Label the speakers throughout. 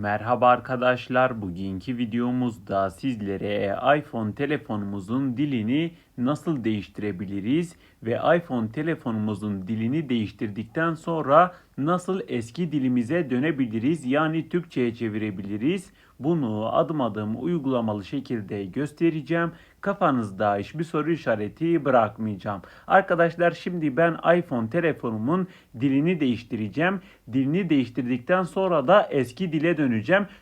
Speaker 1: Merhaba arkadaşlar. Bugünkü videomuzda sizlere iPhone telefonumuzun dilini nasıl değiştirebiliriz ve iPhone telefonumuzun dilini değiştirdikten sonra nasıl eski dilimize dönebiliriz yani Türkçe'ye çevirebiliriz. Bunu adım adım uygulamalı şekilde göstereceğim. Kafanızda hiçbir soru işareti bırakmayacağım. Arkadaşlar şimdi ben iPhone telefonumun dilini değiştireceğim. Dilini değiştirdikten sonra da eski dile döneceğim.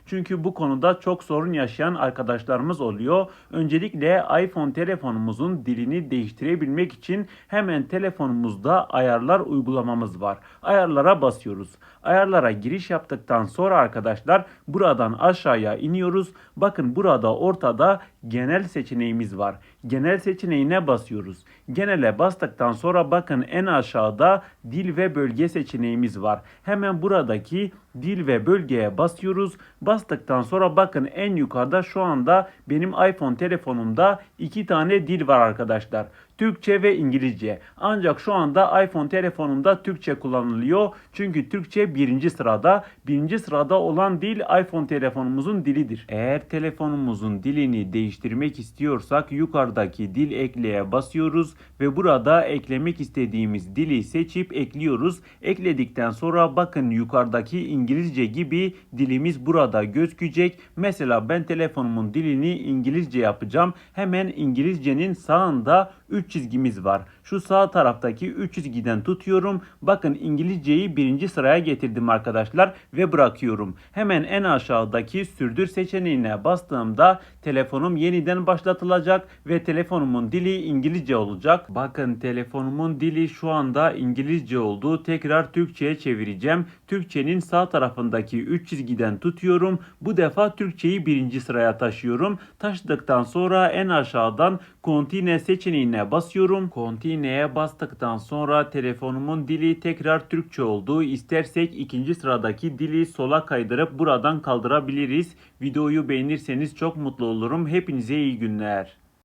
Speaker 1: Çünkü bu konuda çok sorun yaşayan arkadaşlarımız oluyor. Öncelikle iPhone telefonumuzun dilini değiştirebilmek için hemen telefonumuzda ayarlar uygulamamız var. Ayarlara basıyoruz. Ayarlara giriş yaptıktan sonra arkadaşlar buradan aşağıya iniyoruz. Bakın burada ortada genel seçeneğimiz var. Genel seçeneğine basıyoruz. Genele bastıktan sonra bakın en aşağıda dil ve bölge seçeneğimiz var. Hemen buradaki dil ve bölgeye basıyoruz. Bastıktan sonra bakın en yukarıda şu anda benim iPhone telefonumda iki tane dil var arkadaşlar. Türkçe ve İngilizce. Ancak şu anda iPhone telefonumda Türkçe kullanılıyor. Çünkü Türkçe birinci sırada. Birinci sırada olan dil iPhone telefonumuzun dilidir. Eğer telefonumuzun dilini değiştirmek istiyorsak yukarıdaki dil ekleye basıyoruz ve burada eklemek istediğimiz dili seçip ekliyoruz. Ekledikten sonra bakın yukarıdaki İngilizce gibi dilimiz burada gözükecek. Mesela ben telefonumun dilini İngilizce yapacağım. Hemen İngilizcenin sağında 3 çizgimiz var. Şu sağ taraftaki 3 çizgiden tutuyorum. Bakın İngilizceyi birinci sıraya getirdim arkadaşlar ve bırakıyorum. Hemen en aşağıdaki sürdür seçeneğine bastığımda telefonum yeniden başlatılacak ve telefonumun dili İngilizce olacak. Bakın telefonumun dili şu anda İngilizce oldu. Tekrar Türkçe'ye çevireceğim. Türkçenin sağ tarafındaki 3 çizgiden tutuyorum. Bu defa Türkçeyi birinci sıraya taşıyorum. Taşıdıktan sonra en aşağıdan Continue seçeneğine basıyorum. Continue'ye bastıktan sonra telefonumun dili tekrar Türkçe oldu. İstersek ikinci sıradaki dili sola kaydırıp buradan kaldırabiliriz. Videoyu beğenirseniz çok mutlu olurum. Hepinize iyi günler.